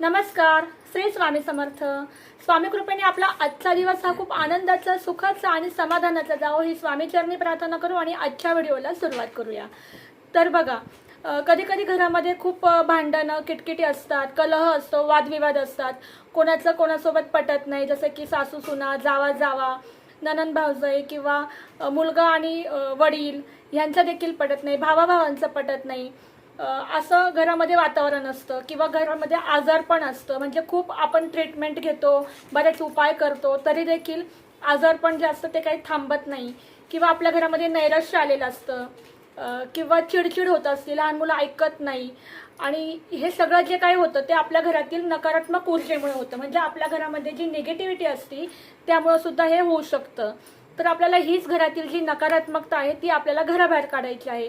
नमस्कार श्री स्वामी समर्थ. स्वामी कृपेने आपला आजचा दिवस हा खूप आनंदाचा सुखाचा आणि समाधानाचा जावो ही स्वामीचरणी प्रार्थना करू आणि आजच्या व्हिडिओला सुरुवात करूया. तर बघा कधी कधी घरामध्ये खूप भांडणं किटकिटी असतात कलह असतो वादविवाद असतात. कोणाचं कोणासोबत पटत नाही जसं की सासू सुना जावा जावा ननन भावजय किंवा मुलगा आणि वडील यांचं देखील पटत नाही भावाभावांचं पटत नाही. असं घरामध्ये वातावरण असतं किंवा घरामध्ये आजार पण असतं. म्हणजे खूप आपण ट्रीटमेंट घेतो बरेच उपाय करतो तरी देखील आजार पण जे असतं ते काही थांबत नाही. किंवा आपल्या घरामध्ये नैराश्य आलेलं असतं किंवा चिडचिड होत असते लहान मुलं ऐकत नाही. आणि हे सगळं जे काही होतं ते आपल्या घरातील नकारात्मक ऊर्जेमुळे होतं. म्हणजे आपल्या घरामध्ये जी निगेटिव्हिटी असते त्यामुळं सुद्धा हे होऊ शकतं. तर आपल्याला हीच घरातील जी नकारात्मकता आहे ती आपल्याला घराबाहेर काढायची आहे.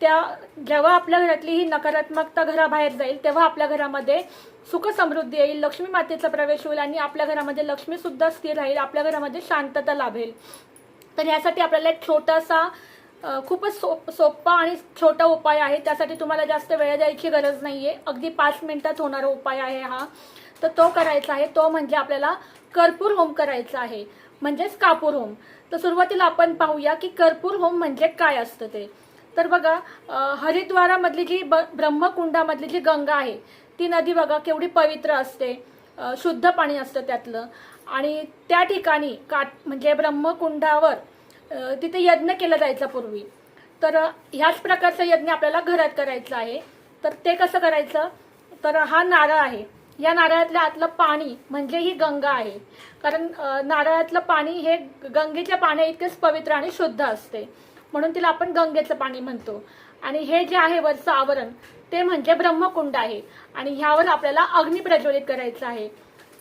त्या जेव्हा आपल्या घरातली ही नकारात्मकता घराबाहेर जाईल तेव्हा आपल्या घरामध्ये सुख समृद्धी येईल लक्ष्मी मातेचा प्रवेश होईल आणि आपल्या घरामध्ये लक्ष्मी सुद्धा स्थिर राहील आपल्या घरामध्ये शांतता लाभेल. तर यासाठी आपल्याला एक छोटासा खूपच सोप सोपा आणि छोटा उपाय आहे. त्यासाठी तुम्हाला जास्त वेळ द्यायची गरज नाहीये. अगदी पाच मिनिटात होणारा उपाय आहे हा. तर तो करायचा आहे. तो म्हणजे आपल्याला कर्पूर होम करायचा आहे. म्हणजेच कापूर होम. तर सुरुवातीला आपण पाहूया की कर्पूर होम म्हणजे काय असतं ते. तर बघा हरिद्वारामधली जी ब ब्रह्मकुंडामधली जी गंगा आहे ती नदी बघा केवढी पवित्र असते शुद्ध पाणी असतं त्यातलं. आणि त्या ठिकाणी काट म्हणजे ब्रह्मकुंडावर तिथे यज्ञ केला जायचा पूर्वी. तर ह्याच प्रकारचा यज्ञ आपल्याला घरात करायचा आहे. तर ते कसं करायचं? तर हा नारळ आहे. या नारळातल्या आतलं पाणी म्हणजे ही गंगा आहे. कारण नारळातलं पाणी हे गंगेच्या पाण्या इतकेच पवित्र आणि शुद्ध असते. म्हणून तिला आपण गंगेचं पाणी म्हणतो. आणि हे जे आहे वरचं आवरण ते म्हणजे ब्रह्मकुंड आहे. आणि ह्यावर आपल्याला अग्नी प्रज्वलित करायचं आहे.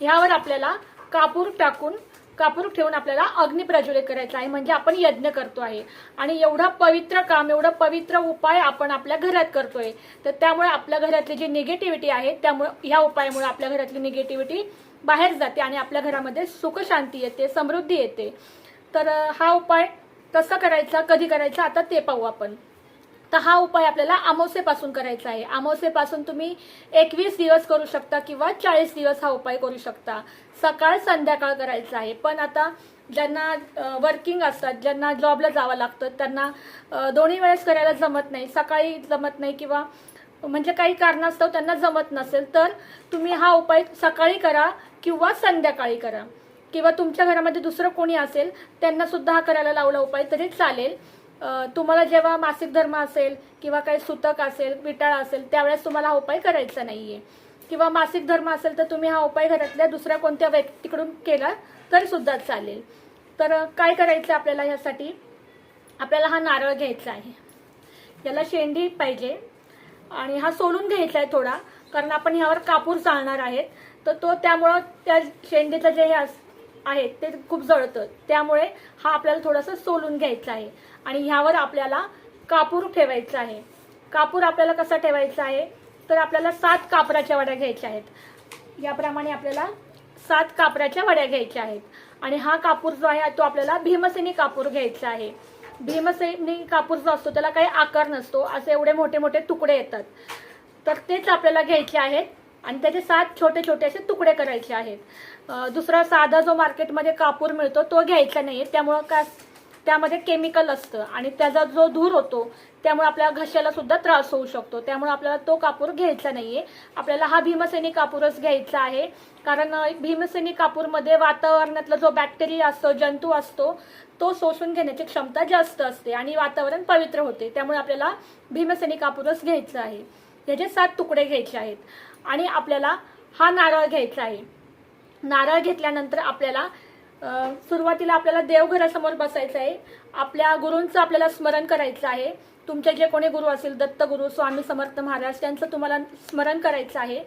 ह्यावर आपल्याला कापूर टाकून कापूर ठेवून आपल्याला अग्नी प्रज्वलित करायचा आहे. म्हणजे आपण यज्ञ करतो आहे. आणि एवढं पवित्र काम एवढं पवित्र उपाय आपण आपल्या घरात करतोय. तर त्यामुळे आपल्या घरातली जी निगेटिव्हिटी आहे त्यामुळे ह्या उपायामुळे आपल्या घरातली निगेटिव्हिटी बाहेर जाते आणि आपल्या घरामध्ये सुख शांती येते समृद्धी येते. तर हा उपाय कसा करायचा कधी करायचा आता ते पाहू आपण. तर हा उपाय आपल्याला अमावस्येपासून करायचा आहे. अमावस्येपासून तुम्ही एकवीस दिवस करू शकता किंवा चाळीस दिवस हा उपाय करू शकता. सकाळ संध्याकाळ करायचा आहे. पण आता ज्यांना वर्किंग असतात ज्यांना जॉबला जावं लागतं त्यांना दोन्ही वेळेस करायला जमत नाही. सकाळी जमत नाही किंवा म्हणजे काही कारणास्तव त्यांना जमत नसेल तर तुम्ही हा उपाय सकाळी करा किंवा संध्याकाळी करा. किंवा तुमच्या घरामध्ये दुसरं कोणी असेल त्यांना सुद्धा हा करायला लावला उपाय तरी चालेल. तुम्हाला जेव्हा मासिक धर्म असेल किंवा काही सुतक असेल विटाळ असेल त्यावेळेस तुम्हाला हा उपाय करायचा नाहीये. किंवा मासिक धर्म असेल तर तुम्ही हा उपाय घरातल्या दुसऱ्या कोणत्या व्यक्तीकडून केला तरी सुद्धा चालेल. तर काय करायचं आपल्याला ह्यासाठी? आपल्याला हा नारळ घ्यायचा आहे. याला शेंडी पाहिजे. आणि हा सोलून घ्यायचा आहे थोडा कारण आपण ह्यावर कापूर चालणार आहेत. तर तो त्यामुळं त्या शेंडीचं जे हे आहेत ते खूप जळतं. त्यामुळे हा आपल्याला थोडंसं सोलून घ्यायचा आहे. आणि ह्यावर आपल्याला कापूर ठेवायचा आहे. कापूर आपल्याला कसा ठेवायचा आहे? तर आपल्याला सात कापराच्या वड्या घ्यायच्या आहेत. याप्रमाणे आपल्याला सात कापराच्या वड्या घ्यायच्या आहेत. आणि हा कापूर जो आहे तो आपल्याला भीमसेनी कापूर घ्यायचा आहे. भीमसेनी कापूर जो असतो त्याला काही आकार नसतो. असे एवढे मोठे मोठे तुकडे येतात. तर तेच आपल्याला घ्यायचे आहेत. आणि त्याचे सात छोटे छोटे असे तुकडे करायचे आहेत. दुसरा साधा जो मार्केटमध्ये कापूर मिळतो तो घ्यायचा नाहीये. त्यामुळं का त्यामध्ये केमिकल असतं आणि त्याचा जो धूर होतो त्यामुळे आपल्या घशाला सुद्धा त्रास होऊ शकतो. त्यामुळे आपल्याला तो कापूर घ्यायचा नाहीये. आपल्याला हा भीमसेनी कापूरच घ्यायचा आहे. कारण भीमसेनी कापूरमध्ये वातावरणातला जो बॅक्टेरिया असतो जंतू असतो तो शोषून घेण्याची क्षमता जास्त असते आणि वातावरण पवित्र होते. त्यामुळे आपल्याला भीमसेनी कापूरच घ्यायचं आहे. याचे सात तुकडे घ्यायचे आहेत. आणि आपल्याला हा नारळ घ्यायचा आहे. नारळ घेतल्यानंतर आपल्याला सुरुवातीला आपल्याला देवघरासमोर बसायचं आहे. आपल्या गुरूंचं आपल्याला स्मरण करायचं आहे. तुमचे जे कोणी गुरु असतील दत्तगुरु स्वामी समर्थ महाराज त्यांचं तुम्हाला स्मरण करायचं आहे.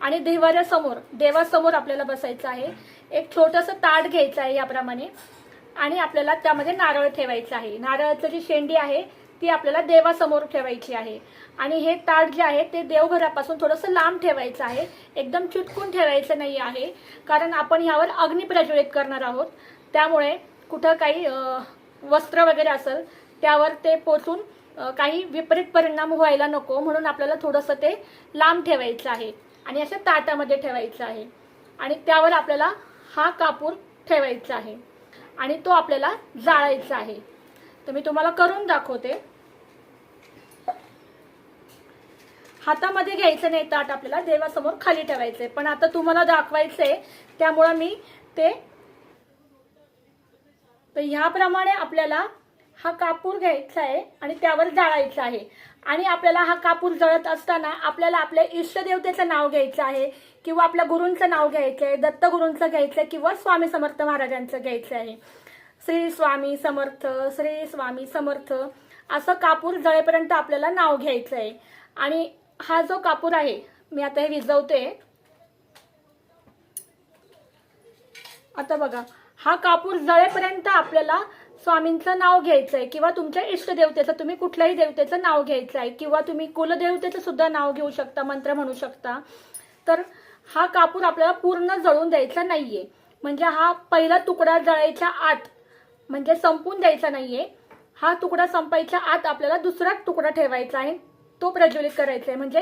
आणि देवाऱ्यासमोर देवासमोर आपल्याला बसायचं आहे. एक छोटंसं ताट घ्यायचं आहे याप्रमाणे. आणि आपल्याला त्यामध्ये नारळ ठेवायचं आहे. नारळाचं जी शेंडी आहे ती आपल्याला देवासमोर ठेवायची आहे. आणि हे ताट जे आहे ते देवघरापासून थोडंसं लांब ठेवायचं आहे. एकदम चुटकून ठेवायचं नाही आहे. कारण आपण ह्यावर अग्नी प्रज्वलित करणार आहोत. त्यामुळे कुठं काही वस्त्र वगैरे असेल त्यावर ते पोचून काही विपरीत परिणाम व्हायला नको. म्हणून आपल्याला थोडंसं ते लांब ठेवायचं आहे. आणि अशा ताटामध्ये ठेवायचं आहे. आणि त्यावर आपल्याला हा कापूर ठेवायचा आहे. आणि तो आपल्याला जाळायचा आहे. तर मी तुम्हाला करून दाखवते. हातामध्ये घ्यायचं नाही ताट आपल्याला देवासमोर खाली ठेवायचंय. पण आता तुम्हाला दाखवायचंय त्यामुळं मी ते तर ह्याप्रमाणे आपल्याला हा कापूर घ्यायचा आहे आणि त्यावर जाळायचा आहे. आणि आपल्याला हा कापूर जळत असताना आपल्याला आपल्या इष्टदेवतेचं नाव घ्यायचं आहे किंवा आपल्या गुरूंचं नाव घ्यायचं आहे दत्तगुरूंचं घ्यायचं आहे किंवा स्वामी समर्थ महाराजांचं घ्यायचं आहे श्री स्वामी समर्थ श्री स्वामी समर्थ असं कापूर जळेपर्यंत आपल्याला नाव घ्यायचं आहे आणि हा जो कापूर आहे मी आता हे विजवते. आता बघा हा कापूर जळेपर्यंत आपल्याला स्वामींचं नाव घ्यायचं आहे किंवा तुमच्या इष्टदेवतेचं तुम्ही कुठल्याही देवतेचं नाव घ्यायचं आहे किंवा तुम्ही कुलदेवतेचं सुद्धा नाव घेऊ शकता मंत्र म्हणू शकता. तर हा कापूर आपल्याला पूर्ण जळून द्यायचा नाहीये. म्हणजे हा पहिला तुकडा जळायच्या आत म्हणजे संपून द्यायचा नाहीये. हा तुकडा संपायच्या आत आपल्याला दुसरा तुकडा ठेवायचा आहे. तो प्रज्वलित करायचा आहे. म्हणजे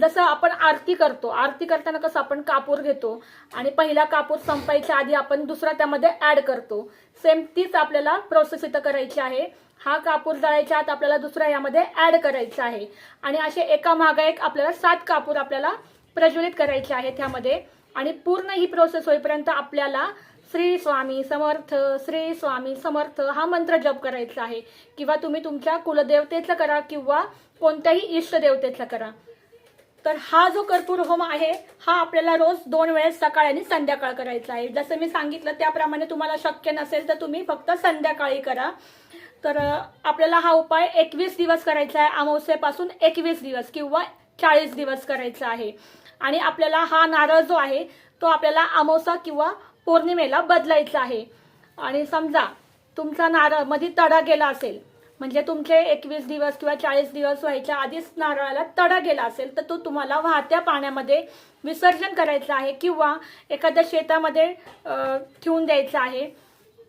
जसं आपण आरती करतो. आरती करताना कसं आपण कापूर घेतो आणि पहिला कापूर संपायच्या आधी आपण दुसरा त्यामध्ये ऍड करतो. सेम तीच आपल्याला प्रोसेस इथं करायची आहे. हा कापूर जळायच्या आत आपल्याला दुसरा यामध्ये ऍड करायचा आहे. आणि असे एका मागा एक आपल्याला सात कापूर आपल्याला प्रज्वलित करायचे आहेत ह्यामध्ये. आणि पूर्ण ही प्रोसेस होईपर्यंत आपल्याला श्री स्वामी समर्थ श्री स्वामी समर्थ हा मंत्र जप करायचा आहे. किंवा तुम्ही तुमच्या कुलदेवतेचा करा किंवा कोणत्याही इष्टदेवतेचं करा. तर हा जो कर्पूर होम आहे हा आपल्याला रोज दोन वेळेस सकाळ आणि संध्याकाळ करायचा आहे. जसं मी सांगितलं त्याप्रमाणे तुम्हाला शक्य नसेल तर तुम्ही फक्त संध्याकाळी करा. तर आपल्याला हा उपाय एकवीस दिवस करायचा आहे. अमावस्येपासून एकवीस दिवस किंवा चाळीस दिवस करायचा आहे. आणि आपल्याला हा नारळ जो आहे तो आपल्याला अमावसा किंवा पौर्णिमेला बदलायचा आहे. आणि समजा तुमचा नारळमध्ये तडा गेला असेल म्हणजे तुमचे एकवीस दिवस किंवा चाळीस दिवस व्हायच्या आधीच नारळाला तडा गेला असेल तर तो तुम्हाला वाहत्या पाण्यामध्ये विसर्जन करायचं आहे किंवा एखाद्या शेतामध्ये ठेवून द्यायचा आहे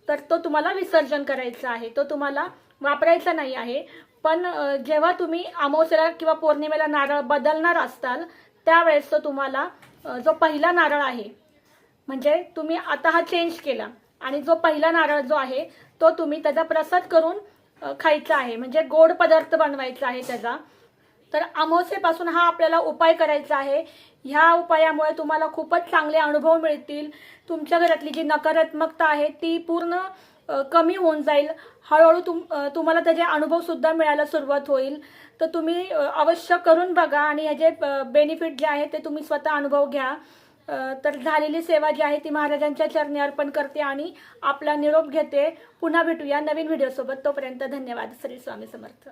तर तो तुम्हाला विसर्जन करायचा आहे. तो तुम्हाला वापरायचा नाही आहे. पण जेव्हा तुम्ही अमावस्याला किंवा पौर्णिमेला नारळ बदलणार असताल त्यावेळेस तो तुम्हाला जो पहिला नारळ आहे म्हणजे तुम्ही आता हा चेंज केला. आणि जो पहिला नारळ जो आहे तो तुम्ही त्याचा प्रसाद करून खायचा आहे. म्हणजे गोड पदार्थ बनवायचा आहे त्याचा. तर अमोसेपासून हा आपल्याला उपाय करायचा आहे. ह्या उपायामुळे तुम्हाला खूपच चांगले अनुभव मिळतील. तुमच्या घरातली जी नकारात्मकता आहे ती पूर्ण कमी होऊन जाईल. हळूहळू तुम तुम्हाला त्याचे अनुभव सुद्धा मिळायला सुरुवात होईल. तर तुम्ही अवश्य करून बघा आणि ह्याचे बेनिफिट जे आहे ते तुम्ही स्वतः अनुभव घ्या. तर झालेली सेवा जी आहे ती महाराजांच्या चरणी अर्पण करते आणि आपला निरोप घेते. पुन्हा भेटूया नवीन व्हिडिओसोबत तोपर्यंत धन्यवाद. श्री स्वामी समर्थ.